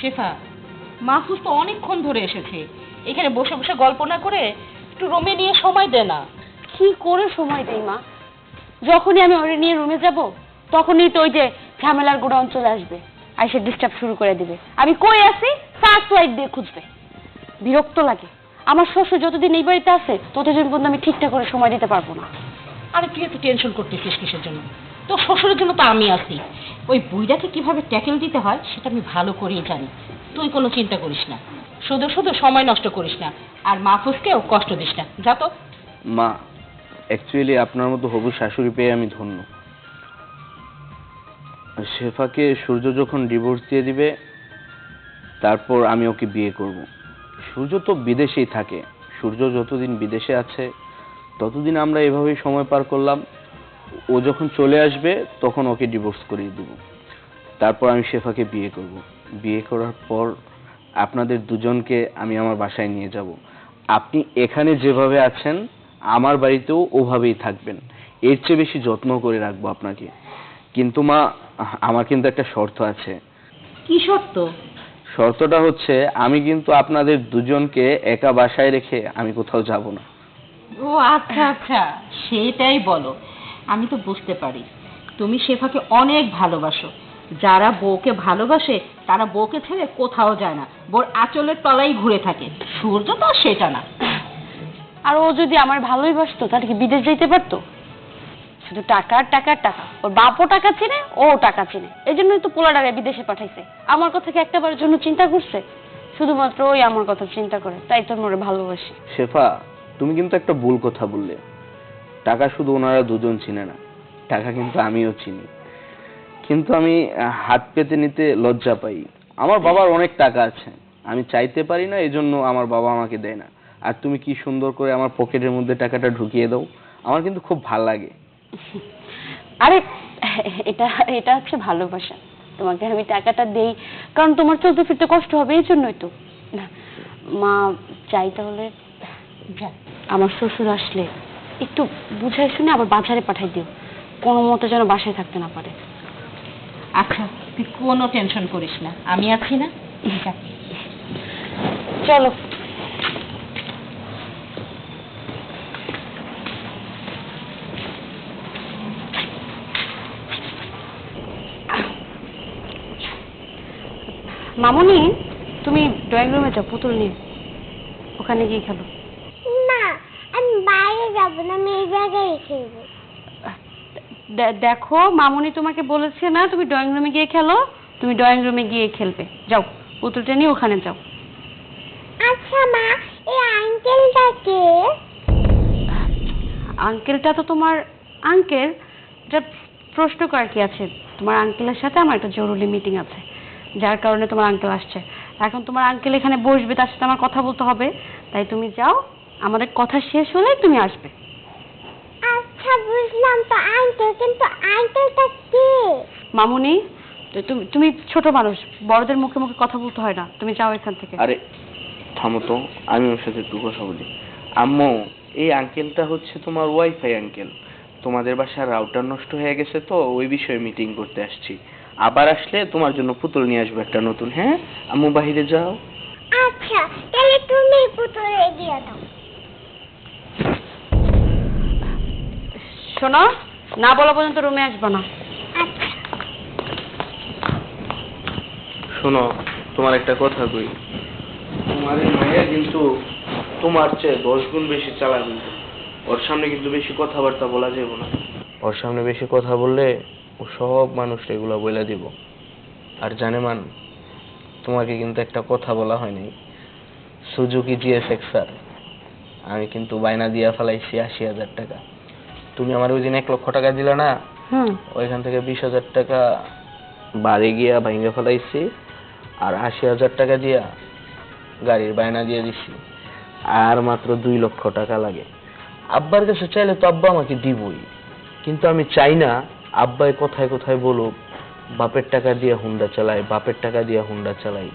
শেফা। মাহফুজ তো অনেকক্ষণ ধরে এসেছে। এখানে বসে বসে গল্প না করে একটু রুমে নিয়ে সময় দে না। কি করে সময় দেই মা? যখনই আমি ওরে নিয়ে রুমে যাব তখনই তো ওই যে ঝামেলার গোডাউন চলে আসবে। আইসে ডিস্টার্ব শুরু করে দিবে। আমি কই আছি? সার্চ লাইট দিয়ে খুঁজবে। বিরক্ত লাগে। আমার শ্বশুর যতদিন এই বাড়িতে আছে ততদিন পর্যন্ত আমি ঠিকঠাক করে সময় দিতে পারব না। আরে তুই এত টেনশন করতেছিস কিসের জন্য? তো শ্বশুরের জন্য তো আমি আছি। ওই বুইটাকে কীভাবে ট্যাকেল দিতে হয়, সেটা আমি ভালো করেই জানি। তুই কোনো চিন্তা করিস না। শুধু শুধু সময় নষ্ট করিস না। আর মাহফুজকেও কষ্ট দিস না। যা তো। মা অ্যাকচুয়ালি আপনার মতো হবু শাশুড়ি পেয়ে আমি ধন্য। শেফাকে সূর্য যখন ডিভোর্স দিয়ে দিবে, তারপর আমি ওকে বিয়ে করব। সূর্য তো বিদেশেই থাকে। সূর্য যতদিন বিদেশে আছে, ততদিন আমরা এভাবেই সময় পার করলাম। ও যখন চলে আসবে তখন ওকে ডিভোর্স করিয়ে দেব। তারপর আমি শেফাকে বিয়ে করব। বিয়ে করার পর আপনাদের দুজনকে আমি আমার বাসায় নিয়ে যাব। আপনি এখানে যেভাবে আছেন আমার বাড়িতেও ওভাবেই থাকবেন। এর চেয়ে বেশি যত্ন করে রাখব আপনাকে। কিন্তু মা আমার কিন্তু একটা শর্ত আছে। কি শর্ত? শর্তটা হচ্ছে আমি কিন্তু আপনাদের দুজনকে একা বাসায় রেখে আমি কোথাও যাব না। ও আচ্ছা আচ্ছা। সেটাই বলো। আমি তো বুঝতে পারি। তুমি শেফাকে অনেক ভালোবাসো। যারা বউকে ভালোবাসে তারা বউকে ছেড়ে কোথাও যায় না। বোর আঁচলের তলাই ঘুরে থাকে। সূর্য তো সেটা না। আর ও যদি আমার ভালোই বাসতো তাহলে কি বিদেশ যেতে পারতো? শুধু টাকা আর টাকা আর টাকা। ওর বাপও টাকা চিনে ও টাকা চিনে। এই জন্যই তো পোলাডারে বিদেশে পাঠাইছে। আমার কথা কি একটাবারের জন্য চিন্তা করছে? শুধুমাত্র ওই আমার কথা চিন্তা করে। তাই তোর মোরে ভালোবাসি। শেফা তুমি কিন্তু একটা ভুল কথা বললে। টাকা শুধু ওনারা দুজন চিনে না, টাকা কিন্তু আমিও চিনি। কিন্তু আমি হাত পেতে নিতে লজ্জা পাই। আমার বাবার অনেক টাকা আছে, আমি চাইতে পারি না এই জন্য আমার বাবা আমাকে দেয় না। আর তুমি কি সুন্দর করে আমার পকেটের মধ্যে টাকাটা ঢুকিয়ে দাও, আমার কিন্তু খুব ভালো লাগে। আরে, এটা এটা হচ্ছে ভালোবাসা। তোমাকে আমি টাকাটা দেই, কারণ তোমার চলতে ফিরতে কষ্ট হবে এই জন্যই তো মা, চাই তাহলে আমার শ্বশুর আসলে একটু বুঝাই শুনে আবার বাজারে পাঠাই দিও। কোনো মতে যেন বাসায় থাকতে না পারে। আচ্ছা তুই কোনো টেনশন করিস না। আমি আছি না? চলো। মামুনি তুমি ড্রয়িং রুমে যাও পুতুল নিয়ে। ওখানে গিয়ে খেলো। যাব না আমি এই জায়গায় খেলব। দেখো মামুনি তোমাকে বলেছে না তুমি ড্রয়িং রুমে গিয়ে খেলো তুমি ড্রয়িং রুমে গিয়ে খেলবে। যাও পুতুলটা নিয়ে ওখানে যাও। আচ্ছা মা এই আঙ্কেলটা কে আঙ্কেলটা তো তোমার আঙ্কেল এটা প্রশ্ন করার কি আছে? তোমার আঙ্কেলের সাথে আমার একটা জরুরি মিটিং আছে যার কারণে তোমার আঙ্কেল আসছে। এখন তোমার আঙ্কেল এখানে বসবে তার সাথে আমার কথা বলতে হবে তাই তুমি যাও আমাদের কথা শেষ হলে তুমি আসবে। আচ্ছা বুঝলাম তো আঙ্কেল কিন্তু আঙ্কেলটা কে? মামুনি তো তুমি তুমি ছোট মানুষ বড়দের মুখে মুখে কথা বলতে হয় না তুমি যাও এখান থেকে। আরে থামো তো আমি ওর সাথে একটু কথা বলি। আম্মু এই আঙ্কেলটা হচ্ছে তোমার ওয়াইফাই আঙ্কেল তোমাদের বাসার রাউটার নষ্ট হয়ে গেছে তো ওই বিষয়ে মিটিং করতে আসছি। আবার আসলে তোমার জন্য পুতুল নিয়ে আসব একটা নতুন হ্যাঁ? আম্মু বাহিরে যাও। আচ্ছা তাহলে তুমি পুতুলে দিয়ে দাও। শোনো না বলা পর্যন্ত রুমে আসবে না। শোনো তোমার একটা কথা কই। তোমার এই মাইয়া কিন্তু তোমার চেয়ে দশ গুণ বেশি চালা কিন্তু। ওর সামনে কিন্তু বেশি কথাবার্তা বলা যাবে না। ওর সামনে বেশি কথা বললে ও সব মানুষ এগুলো বলে দিব। আর জানে মান তোমাকে কিন্তু একটা কথা বলা হয়নি। সুজুকি জিএস এক্সার আমি কিন্তু বায়না দিয়া ফেলাইছি আশি হাজার টাকা। তুমি আমার ওই দিন এক লক্ষ টাকা দিলা না হুম। ওইখান থেকে বিশ হাজার টাকা বাড়ি গিয়া ভাঙ্গে ফেলাইছি আর আশি হাজার টাকা দিয়া গাড়ির বায়না দিয়ে দিছি। আর মাত্র দুই লক্ষ টাকা লাগে। আব্বার কাছে চাইলে তো আব্বা আমাকে দিবই কিন্তু আমি চাই না আব্বাই কোথায় কোথায় বলুক বাপের টাকা দিয়ে হুন্ডা চালাই বাপের টাকা দিয়ে হুন্ডা চালাই।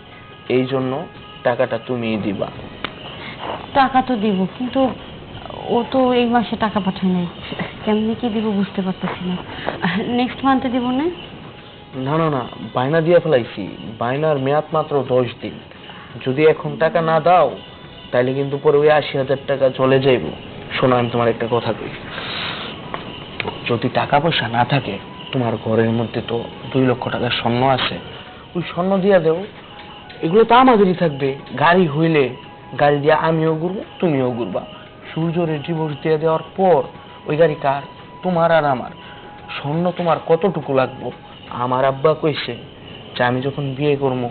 এই জন্য টাকাটা তুমিই দিবা। টাকা তো দিব কিন্তু ও তো এই মাসে টাকা পাঠায় নাই। কেমনি কি দিব বুঝতে পারতেছি না। নেক্সট মান্থে দিব না? না না না, বায়না দিয়ে ফেলাইছি। বায়নার মেয়াদ মাত্র দশ দিন। যদি এখন টাকা না দাও তাহলে কিন্তু পরে ওই আশি হাজার টাকা চলে যাইব। শোনো, আমি তোমার একটা কথা কই। যদি টাকা পয়সা না থাকে, তোমার ঘরের মধ্যে তো দুই লক্ষ টাকার স্বর্ণ আছে। ওই স্বর্ণ দিয়া দেও। এগুলো তো আমাদেরই থাকবে। গাড়ি হইলে গাড়ি দিয়ে আমিও ঘুরবো, তুমিও ঘুরবা। সূর্যরে ডিভোর্স দিয়ে দেওয়ার পর ওই গাড়ি কার? তোমার আর আমার। স্বর্ণ তোমার কতটুকু লাগবো? আমার আব্বা কইছে যে, আমি যখন বিয়ে করব,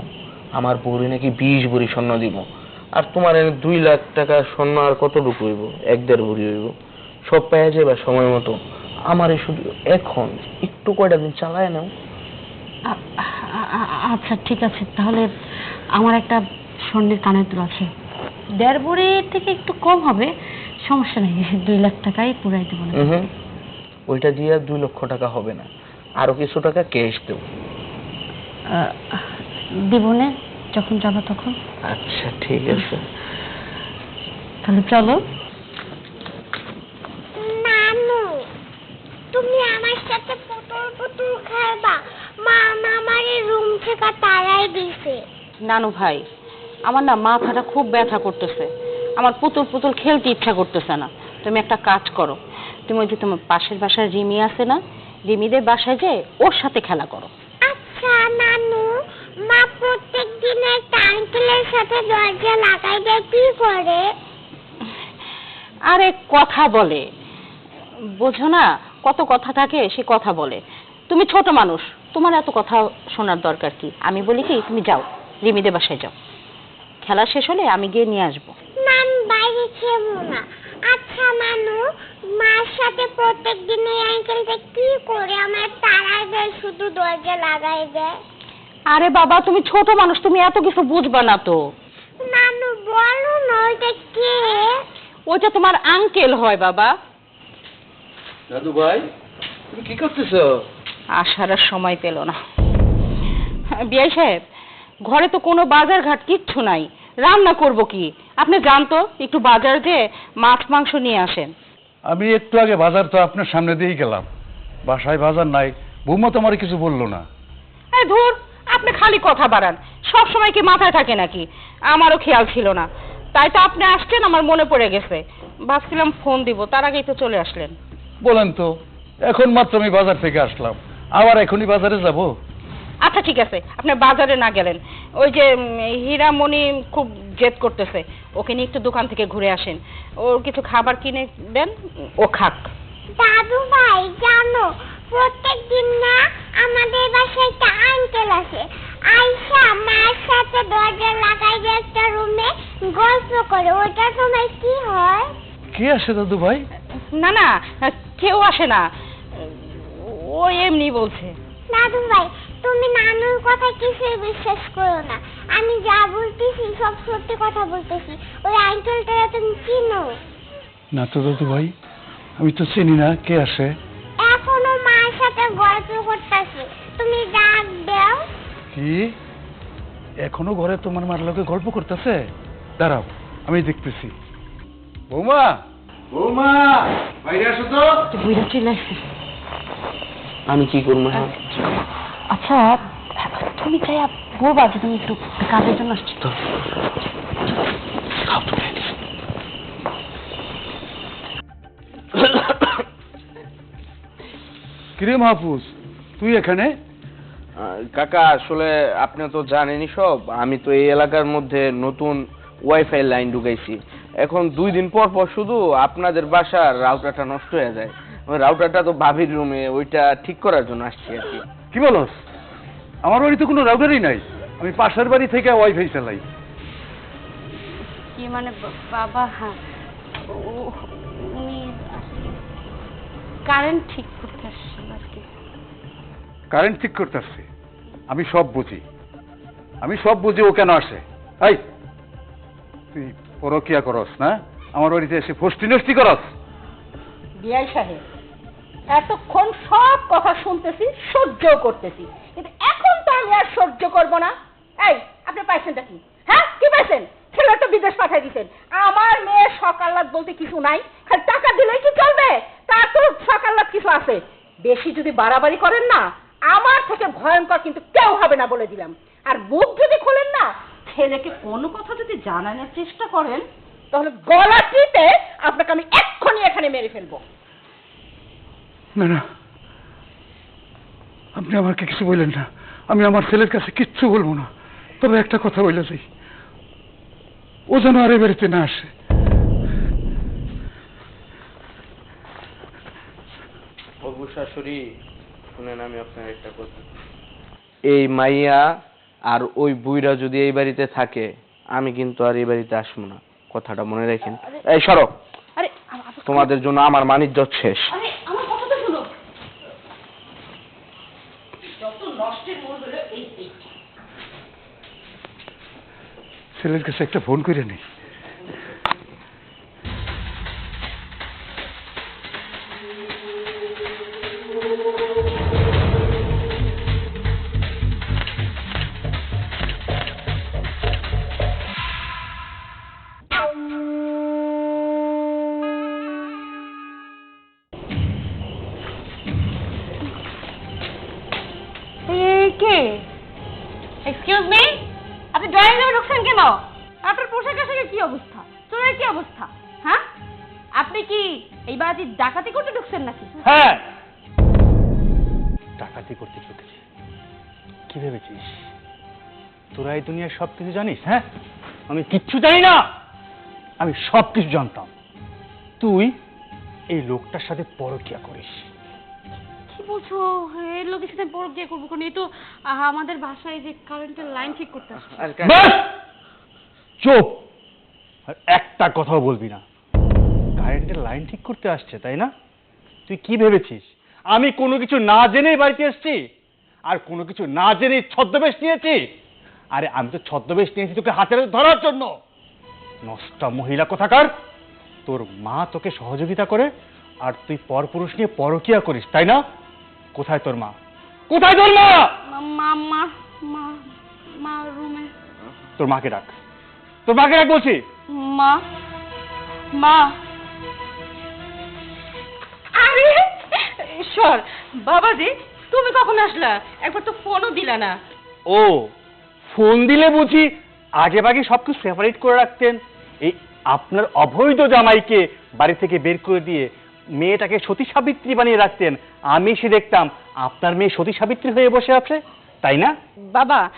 আমার বউরে নাকি বিশ ভরি স্বর্ণ দিব। আর তোমার এনে দুই লাখ টাকা স্বর্ণ আর কতটুকু হইব? এক দেড় ভরি হইব। সব পেয়ে যাবে সময় মতো। আমারে শুধু এখন একটু কয়টা দিন চালায় নাও। আচ্ছা ঠিক আছে। তাহলে আমার একটা স্বর্ণের কানের দুল আছে। দেড় ভরির থেকে একটু কম হবে। সমস্যা নেই দুই লাখ টাকাই পুরাই দেবো না। ওইটা দিয়ে দুই লক্ষ টাকা হবে না। আরও কিছু টাকা ক্যাশ দেবো। দিব না যখন যাব তখন। আচ্ছা ঠিক আছে। তাহলে চলো। নানু তুমি আমার সাথে পুতুল পুতুল খেলবা মা আমার রুম থেকে তাড়াই দিছে। নানু ভাই আমার না মাথাটা খুব ব্যথা করতেছে। আমার পুতুল পুতুল খেলতে ইচ্ছা করতেছে না। তুমি একটা কাজ করো। তুমি ওই যে তোমার পাশের বাসায় রিমি আছে না রিমিদের বাসায় যে ওর সাথে খেলা করো। আচ্ছা নানু মা প্রত্যেক দিন একটা সাথে দরজা লাগাই দেয় কি করে? আরে কথা বলে। বোঝো না কত কথা থাকে সে কথা বলে। তুমি ছোট মানুষ তোমার এত কথা শোনার দরকার কি? আমি বলি কি তুমি যাও রিমিদের বাসায় যাও। খেলা শেষ হলে আমি গিয়ে নিয়ে আসব। নানু বাইরে খেলব না। আচ্ছা নানু মার সাথে প্রত্যেক দিন এই আঙ্কেলটা কি করে আমার দেয় শুধু দরজা লাগাই দেয়? আরে বাবা তুমি ছোট মানুষ তুমি এত কিছু বুঝবা না তো। নানু বলো না ওইটা কে? ওইটা তোমার আঙ্কেল হয় বাবা। দাদু ভাই তুমি কি করতেছো? আসার আর সময় পেল না। বিয়াই সাহেব ঘরে তো কোনো বাজার ঘাট কিচ্ছু নাই। রান্না করব কি? আপনি জানতো একটু বাজার যে মাছ মাংস নিয়ে আসেন। আমি একটু আগে বাজার তো আপনার সামনে দিয়েই গেলাম। বাসায় বাজার নাই বৌমা তো আমার কিছু বলল না। ধুর আপনি খালি কথা বাড়ান। সব সময় কি মাথায় থাকে নাকি? আমারও খেয়াল ছিল না। তাই তো আপনি আসছেন আমার মনে পড়ে গেছে। ভাবছিলাম ফোন দিব তার আগেই তো চলে আসলেন। বলেন তো এখন মাত্র আমি বাজার থেকে আসলাম। আবার এখনই বাজারে যাব? আচ্ছা ঠিক আছে। আপনি বাজারে না গেলেন। ওই যে হীরামণি খুব জেদ করতেছে। ওকে নিয়ে একটু দোকান থেকে ঘুরে আসেন। ওর কিছু খাবার কিনে দেন? ও খাক। দাদু ভাই জানো প্রত্যেক দিন না আমাদের বাসায় একটা আঙ্কেল আছে আয়সা মার সাথে দরজা লাগাই দিয়ে একটা রুমে গল্প করে। ওটার সময় কি হয়? কে আসে দাদু ভাই? না না কেউ আসে না। ও এমনি বলছে। দাদু ভাই তুমি নানুর কথা কিছুই বিশ্বাস করো না। আমি যা বলতেছি সব সত্যি কথা বলতেছি। ওই আঙ্কেলটা তুমি চিনো। না তো দাদু ভাই আমি তো চিনি না কে আসে? এখনও মার সাথে গল্প করতেছে। তুমি ডাক দাও। কি? এখনও ঘরে তোমার মার লোকে গল্প করতেছে? দাঁড়াও আমি দেখতেছি। বৌমা! বৌমা বাইরে আসো তো। বুঝে চলে আমি কি করব হ্যাঁ আচ্ছা তুমি চাই বলবা যে তুমি একটু কাজের জন্য আসছি। তো কিরে মাহফুজ তুই এখানে? কাকা আসলে আপনি তো জানেনই সব আমি তো এই এলাকার মধ্যে নতুন ওয়াইফাই লাইন ঢুকাইছি। এখন দুই দিন পর পর শুধু আপনাদের বাসার রাউটারটা নষ্ট হয়ে যায়। ওই রাউটারটা তো ভাবির রুমে ওইটা ঠিক করার জন্য আসছি আর কি। কি বলস? আমার বাড়িতে কোনো রাউটারই নাই। আমি পাশের বাড়ি থেকে ওয়াইফাই চালাই। কি মানে বাবা হ্যাঁ। উনি কারেন্ট ঠিক করতে আসছেন আর কি। কারেন্ট ঠিক করতে আসছে। আমি সব বুঝি। আমি সব বুঝি ও কেন আসে। এই তুই পরকিয়া করস না? আমার বাড়িতে এসে ফষ্টি নষ্টি করস। বিআই সাহেব এতক্ষণ সব কথা শুনতেছি সহ্য করতেছি। কিন্তু এখন তো আমি আর সহ্য করব না। এই আপনি পাইছেনটা কি? হ্যাঁ কি পাইছেন? ছেলে তো বিদেশ পাঠাই দিছেন। আমার মেয়ে সকালাত বলতে কিছু নাই, খালি টাকা দিলেই কি চলবে। তার তো সকালাত কিছু আছে। বেশি যদি বাড়াবাড়ি করেন না, আমার থেকে ভয়ঙ্কর কিন্তু কেউ হবে না বলে দিলাম। আর মুখ যদি খোলেন না, ছেলেকে কোনো কথা যদি জানানোর চেষ্টা করেন, তাহলে গলা টিপে আপনাকে আমি এক্ষুনি এখানে মেরে ফেলব। না না। আপনি আমাকে কিছু বললেন না। আমি আমার ছেলের কাছে কিচ্ছু বলব না। তবে একটা কথা বলে যাই। ও যেন আর এ বাড়িতে না আসে। অবু শাশুড়ি শুনেন আমি আপনার একটা কথা। এই মাইয়া আর ওই বুইরা যদি এই বাড়িতে থাকে আমি কিন্তু আর এই বাড়িতে আসব না। কথাটা মনে রাখেন। এই সরো। তোমাদের জন্য আমার মানিজ্য শেষ আরে আমার কথা তো শুনো যত নষ্টের মূল হলো এই এই ছেলের কাছে একটা ফোন করে নেই। করতে ঢুকছেন নাকি? হ্যাঁ। ডাকাতি করতে চলেছি। কি ভেবেছিস? তোরা এই দুনিয়ার সব কিছু জানিস হ্যাঁ? আমি কিচ্ছু জানি না। আমি সব কিছু জানতাম। তুই এই লোকটার সাথে পরকিয়া করিস। কি বলছো? এই লোকের সাথে বিয়ে করব কারণ এই তো আহ, আমাদের বাসায় যে কারেন্টের লাইন ঠিক করতে আসছে। আর চুপ! আর একটা কথাও বলবি না। কারেন্টের লাইন ঠিক করতে আসছে তাই না? তুই কি ভেবেছিস? আমি কোনো কিছু না জেনেই বাড়িতে এসেছি আর কোনো কিছু না জেনেই ছদ্মবেশ নিয়েছি। আরে আমি তো ছদ্মবেশ নিয়েছি তোকে হাতে হাতে ধরার জন্য। নষ্টা মহিলা কোথাকার? তোর মা তোকে সহযোগিতা করে আর তুই পরপুরুষ নিয়ে পরকিয়া করিস তাই না? কোথায় তোর মা? কোথায় তোর মা? মা- মা মা মা মা রুমে। তোর মাকে ডাক। তোর মাকে ডাক বলছি। মা মা। আরে! ঈশ্বর বাবাজি তুমি কখন আসলা? একবার তো ফোনও দিলা না। ও ফোন দিলে বুঝি আগে বাগে সবকিছু সেপারেট করে রাখতেন। এই আপনার অবৈধ জামাইকে বাড়ি থেকে বের করে দিয়ে মেয়েটাকে সতী সাবিত্রী বানিয়ে রাখতেন আমি সে দেখতাম আপনার মেয়ে সতী সাবিত্রী হয়ে বসে আছে তাই না? বাবা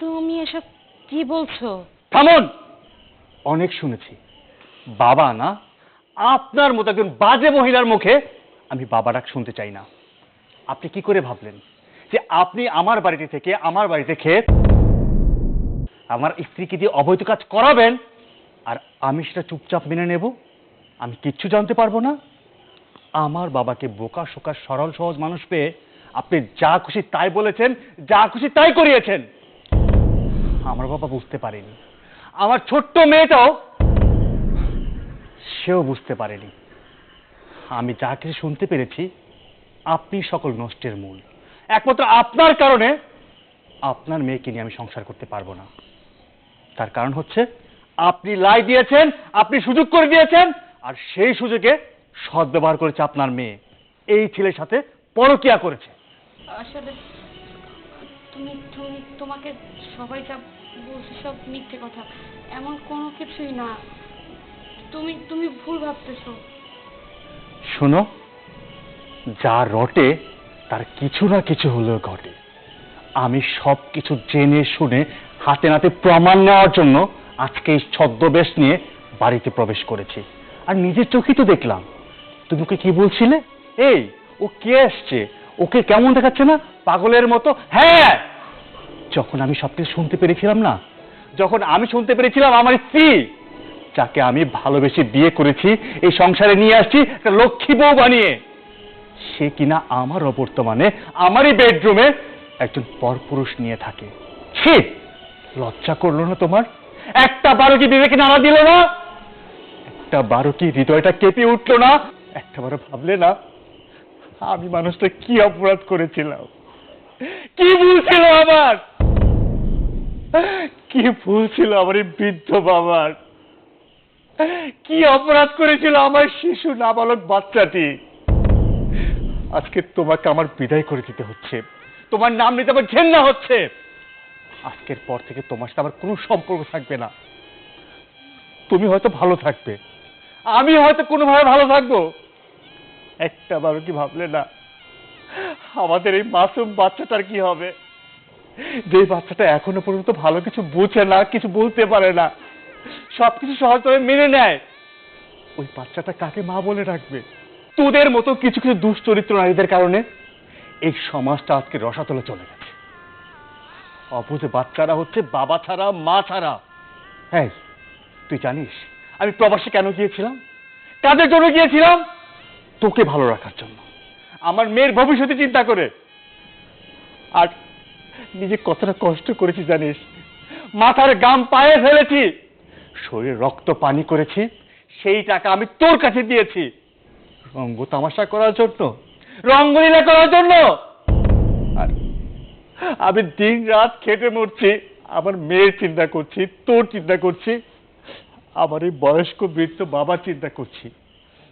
তুমি এসব কি বলছো? থামুন! অনেক শুনেছি। বাবা না আপনার মতো একজন বাজে মহিলার মুখে আমি বাবা ডাক শুনতে চাই না। আপনি কি করে ভাবলেন যে আপনি আমার বাড়িতে থেকে আমার বাড়িতে খেয়ে আমার স্ত্রীকে দিয়ে অবৈধ কাজ করাবেন আর আমি সেটা চুপচাপ মেনে নেব? আমি কিচ্ছু জানতে পারব না। আমার বাবাকে বোকা শোকা সরল সহজ মানুষ পেয়ে আপনি যা খুশি তাই বলেছেন, যা খুশি তাই করিয়েছেন। আমার বাবা বুঝতে পারেনি। আমার ছোট্ট মেয়েটাও সেও বুঝতে পারেনি। আমি যা কিছু শুনতে পেরেছি আপনি সকল নষ্টের মূল। একমাত্র আপনার কারণে আপনার মেয়েকে নিয়ে আমি সংসার করতে পারব না। তার কারণ হচ্ছে, আপনি লাই দিয়েছেন, আপনি সুযোগ করে দিয়েছেন, আর সেই সুযোগে সদ্ব্যবহার করেছে আপনার মেয়ে। এই ছেলের সাথে পরকিয়া করেছে। তুমি তুমি, তোমাকে সবাই যা বলছে সব মিথ্যে কথা। এমন কোনো কিছুই না। তুমি তুমি ভুল ভাবতেছো। শোনো, যা রটে, তার কিছু না কিছু হলেও ঘটে। আমি সব কিছু জেনে শুনে হাতে নাতে প্রমাণ নেওয়ার জন্য আজকে এই ছদ্মবেশ নিয়ে বাড়িতে প্রবেশ করেছি। আর নিজের চোখেই তো দেখলাম। তুমি ওকে কি বলছিলে? এই, ও কে আসছে? ওকে কেমন দেখাচ্ছে না? পাগলের মতো? হ্যাঁ! যখন আমি সবকিছু শুনতে পেরেছিলাম না, যখন আমি শুনতে পেরেছিলাম আমার স্ত্রী যাকে আমি ভালোবেসে বিয়ে করেছি, এই সংসারে নিয়ে আসছি একটা লক্ষ্মী বউ বানিয়ে। সে কিনা আমার অবর্তমানে, আমারই বেডরুমে একজন পরপুরুষ নিয়ে থাকে। ছি, লজ্জা করল না তোমার? একটা বারো কি বিবেকে নাড়া দিল না? একটা বারো কি হৃদয়টা কেঁপে উঠল না? একটা বারো ভাবলে না, আমি মানুষটা কি অপরাধ করেছিলাম? কি ভুল ছিল আমার? কি ভুল ছিল আমার এই বৃদ্ধ বাবার? কি অপরাধ করেছিল আমার শিশু নাবালক বাচ্চাটি? আজকে তোমাকে আমার বিদায় করে দিতে হচ্ছে। তোমার নাম নিতে আমার ঘেন্না হচ্ছে। আজকের পর থেকে তোমার সাথে আমার কোনো সম্পর্ক থাকবে না। তুমি হয়তো ভালো থাকবে। আমি হয়তো কোনোভাবে ভালো থাকব। একটা বারো কি ভাবলে না, আমাদের এই মাসুম বাচ্চাটার কি হবে? যে বাচ্চাটা এখনও পর্যন্ত ভালো কিছু বোঝে না, কিছু বলতে পারে না। সবকিছু সহজভাবে মেনে নেয়। ওই বাচ্চাটা কাকে মা বলে রাখবে তোদের মতো কিছু কিছু দুশ্চরিত্র নারীদের কারণে এই সমাজটা আজকে রসাতলে চলে গেছে। অবুঝে বাচ্চারা হচ্ছে বাবা ছাড়া, মা ছাড়া। হ্যাঁ তুই জানিস, আমি প্রবাসে কেন গিয়েছিলাম? কাদের জন্য গিয়েছিলাম? তোকে ভালো রাখার জন্য। আমার মেয়ের ভবিষ্যতে চিন্তা করে। আর নিজে কতটা কষ্ট করেছি জানিস? মাথার গাম পায়ে ফেলেছি। শরীরে রক্ত পানি করেছি, সেই টাকা আমি তোর কাছে দিয়েছি। রঙ্গ তামাশা করার জন্য, রঙ্গলীলা করার জন্য। আমি দিন রাত খেটে মরছি, আমার মেয়ের চিন্তা করছি, তোর চিন্তা করছি, আমার এই বয়স্ক বৃদ্ধ বাবার চিন্তা করছি।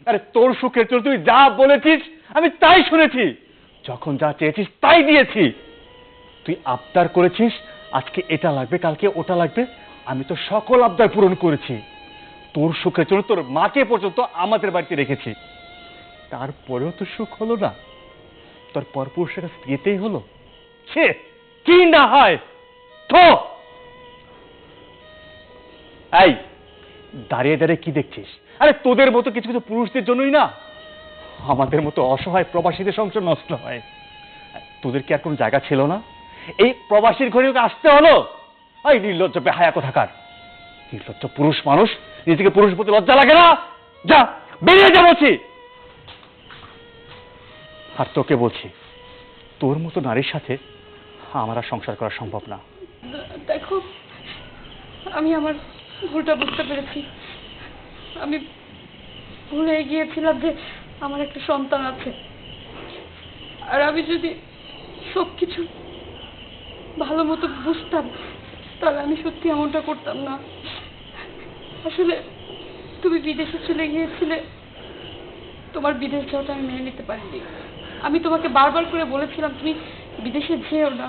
আরে তোর সুখের জন্য তুই যা বলেছিস, আমি তাই শুনেছি। যখন যা চেয়েছিস, তাই দিয়েছি। তুই আবদার করেছিস, আজকে এটা লাগবে, কালকে ওটা লাগবে। আমি তো সকল আবদার পূরণ করেছি। তোর সুখের জন্য তোর মাকে পর্যন্ত আমাদের বাড়িতে রেখেছি। তারপরেও তো সুখ হলো না। তোর পরপুরুষের কাছে যেতেই হলো। ছে, কি না হয়? থো! এই, দাঁড়িয়ে দাঁড়িয়ে কি দেখছিস? আরে তোদের মতো কিছু কিছু পুরুষদের জন্যই না। আমাদের মতো অসহায় প্রবাসীদের সংসার নষ্ট হয়। তোদের কি আর কোনো জায়গা ছিল না? এই প্রবাসীর ঘরে আসতে হলো? ওই নির্লজ্জ বেহায়া কোথাকার? নির্লজ্জ পুরুষ মানুষ, নিজেকে পুরুষ প্রতি লজ্জা লাগে না? যা, বেরিয়ে যা বলছি। আর তোকে বলছি, তোর মতো নারীর সাথে আমার আর সংসার করা সম্ভব না। দেখো, আমি আমার ভুলটা বুঝতে পেরেছি। আমি ভুলে গিয়েছিলাম যে আমার একটা সন্তান আছে। আর আমি যদি সব কিছু ভালো মতো বুঝতাম তাহলে আমি সত্যি এমনটা করতাম না। আসলে তুমি বিদেশে চলে গিয়েছিলে, তোমার বিদেশ যাওয়াটা আমি মেনে নিতে পারিনি। আমি তোমাকে বারবার করে বলেছিলাম, তুমি বিদেশে যেও না।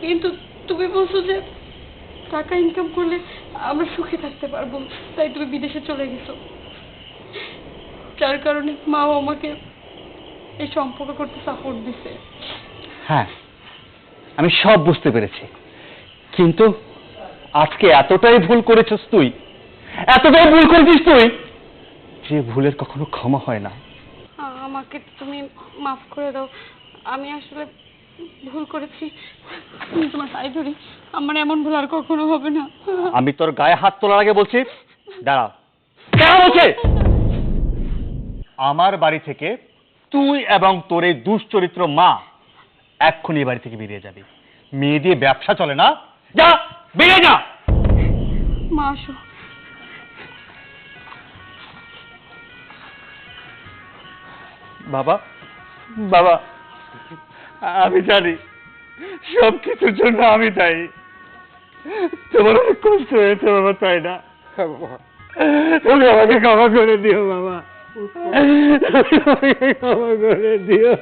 কিন্তু তুমি বলছো যে টাকা ইনকাম করলে আমরা সুখে থাকতে পারব, তাই তুমি বিদেশে চলে গেছো। যার কারণে মাও আমাকে এই সম্পর্ক করতে সাপোর্ট দিছে। হ্যাঁ আমি সব বুঝতে পেরেছি। কিন্তু আজকে এতটাই ভুল করেছিস তুই এতটাই ভুল করেছিস তুই যে ভুলের কখনো ক্ষমা হয় না। আমাকে তুমি মাফ করে দাও। আমি আসলে ভুল করেছি। আমি তোমার পায়ে ধরি। আমার এমন ভুল আর কখনো হবে না। আমি তোর গায়ে হাত তোলার আগে বলছি দাঁড়া। দাঁড়া বলছে? আমার বাড়ি থেকে তুই এবং তোর এই দুশ্চরিত্র মা এক্ষুনি এই বাড়ি থেকে বেরিয়ে যাবি। মেয়ে দিয়ে ব্যবসা চলে না? যা বেরিয়ে যা। মা আসো। বাবা বাবা আমি জানি সব কিছুর জন্য আমি দায়ী। তোমার অনেক কষ্ট হয়েছে বাবা তাই না? তুমি আমাকে ক্ষমা করে দিও বাবা। ক্ষমা করে দিও।